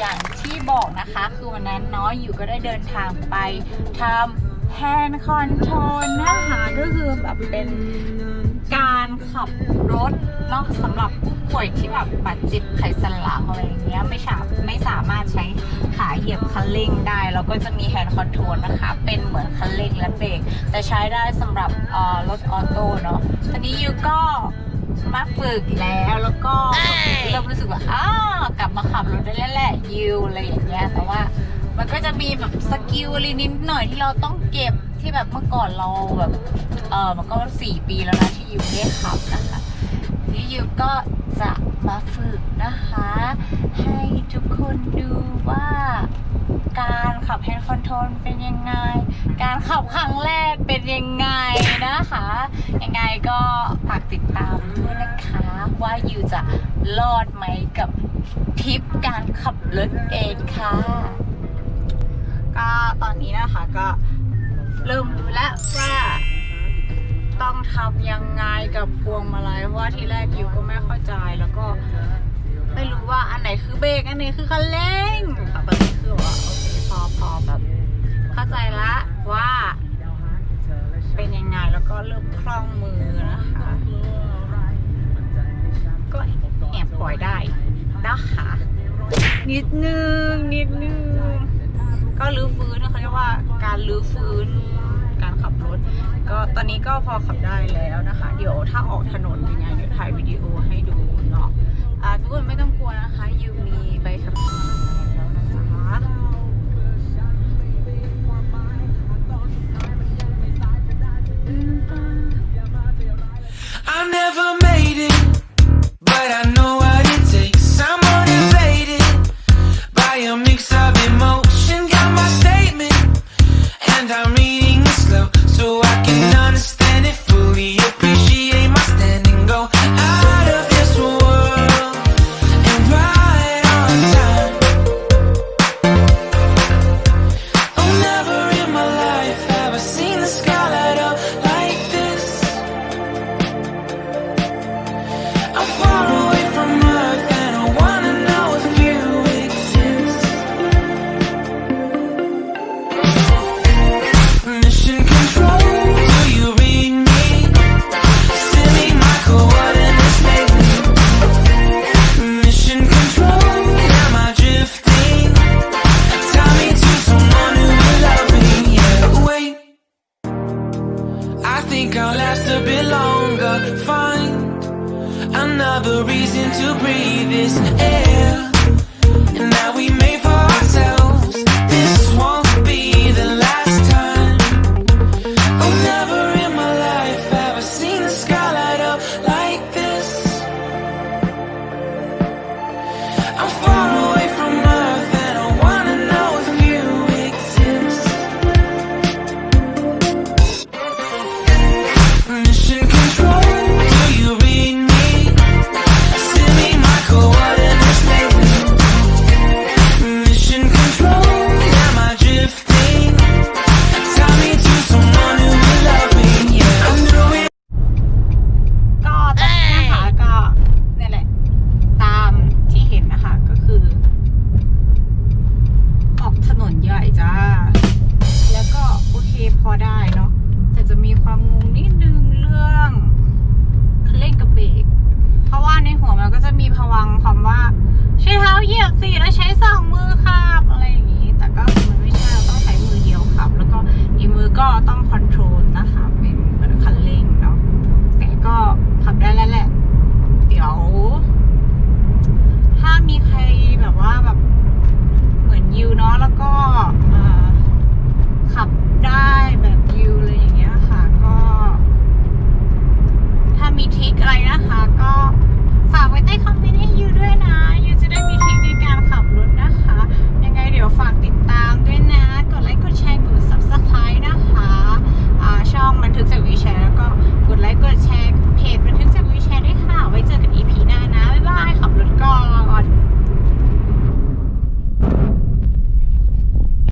อย่างที่บอกนะคะ คือวันนั้นเนาะอยู่ก็ได้เดินทางไปทำ hand control นะคะก็คือแบบเป็นการขับรถเนาะสำหรับผู้ป่วยที่แบบบาดเจ็บไขสันหลังอะไรอย่างเงี้ยไม่สามไม่สามารถใช้ขาเหยียบคันเร่งได้ แล้วก็จะมี hand control นะคะ เป็นเหมือนคันเร่งและเบรกแต่ใช้ได้สำหรับรถออโต้เนาะตอนนี้ยูก็ มาฝึกแล้วแล้วก็เริ่มรู้สึกว่าอ้าวกลับมาขับรถได้แล้วแหละยิวอะไรอย่างเงี้ยแต่ว่ามันก็จะมีแบบสกิลอะไรนิดหน่อยที่เราต้องเก็บที่แบบเมื่อก่อนเราแบบเออมันก็สี่ปีแล้วนะที่ยิวไม่ได้ขับนะคะนี่ยิวก็จะมาฝึกนะคะ ให้ทุกคนดูว่าการขับแฮนด์คอนโทรลเป็นยังไง การขับครั้งแรกเป็นยังไงนะคะ ยังไงก็ฝากติดตามด้วยนะคะ ว่ายูจะรอดไหมกับทริปการขับรถเองค่ะ ก็ตอนนี้นะคะก็เริ่มรู้แล้วว่าต้องทำยังไงกับพวงมาลัยเพราะว่าทีแรกยูก็ไม่เข้าใจแล้วก็ไม่รู้ว่าอันไหนคือเบรกอันไหนคือคันเร่งแต่ตอนนี้คือว่าโอเคพอพอแบบเข้าใจละว่า เป็นยังไงแล้วก็เริ่มคล่องมือนะคะ นะคะ นิดนึงนิดนึงก็รื้อฟื้นนะเขาเรียกว่าการรื้อฟื้นการขับรถ ก็ตอนนี้ก็พอขับได้แล้วนะคะ เดี๋ยวถ้าออกถนนยังไงเดี๋ยวถ่ายวิดีโอให้ดูเนาะทุกคนไม่ต้องกลัวนะคะยูมีใบขับขี่ I'm reading slow so I can think I'll last a bit longer. Find another reason to breathe this air.